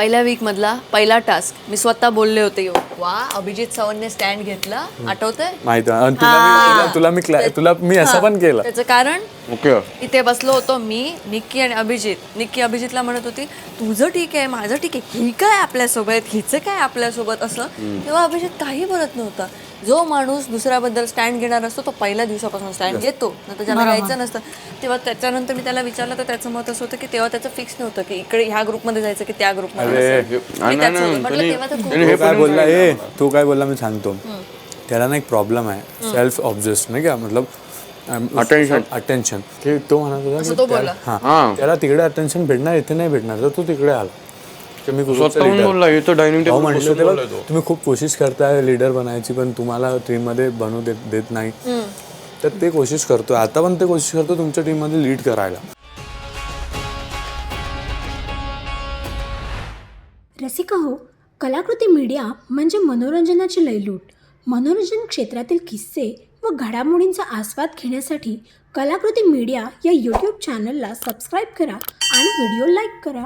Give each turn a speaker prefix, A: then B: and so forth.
A: पहिल्या वीक मधला पहिला टास्क मी स्वतः बोलले होते वा अभिजित सावंतने स्टँड घेतला. आठवतंय?
B: माहिती आहे. आणि तुला मी- तुला- तुला मी क्ला- तुला मी असं पण केलं.
A: त्याचं कारण?
C: ओके.
A: इथे बसलो होतो मी निक्की आणि अभिजित. निक्की अभिजितला म्हणत होती तुझं ठीक आहे माझं ठीक आहे. ही काय आपल्यासोबत हिचं काय आपल्यासोबत असं? तेव्हा अभिजित काही बोलत नव्हता. जो माणूस दुसऱ्याबद्दल स्टँड घेणार असतो तो पहिल्या दिवसापासून स्टँड घेतो. नंतर ज्याला घ्यायचं नसतं. तेव्हा त्याच्यानंतर मी त्याला विचारलं तर त्याचं मत असं होतं की तेव्हा त्याचं फिक्स नव्हतं की इकडे ह्या ग्रुपमध्ये जायचं की त्या ग्रुपमध्ये जायचं.
B: तो काय बोलला? ए तू काय बोलला? मी सांगतो. त्याला ना एक प्रॉब्लेम आहे. सेल्फ ऑब्जेस्ट नाही का? मतलब. अटेन्शन की तो म्हणत होता. हा. त्याला तिकडे अटेन्शन भेटणार इथे नाही भेटणार. तर तू तिकडे आला. की मी
C: स्वतःहून. बोलला हे तर डायनिंग
B: तुम्ही खूप कोशिश करताय लीडर बनायची पण तुम्हाला टीममध्ये बनवू देत देत नाही. तर ते कोशिश करतोय. आता पण ते कोशिश करतो तुमच्या टीममध्ये लीड करायला.
D: रसिका हो कलाकृती मीडिया म्हणजे मनोरंजनाची लयलूट मनोरंजन क्षेत्रातील किस्से व घडामोडींचा आस्वाद घेण्यासाठी कलाकृती मीडिया या यूट्यूब चॅनलला सबस्क्राईब करा आणि व्हिडिओ लाईक करा.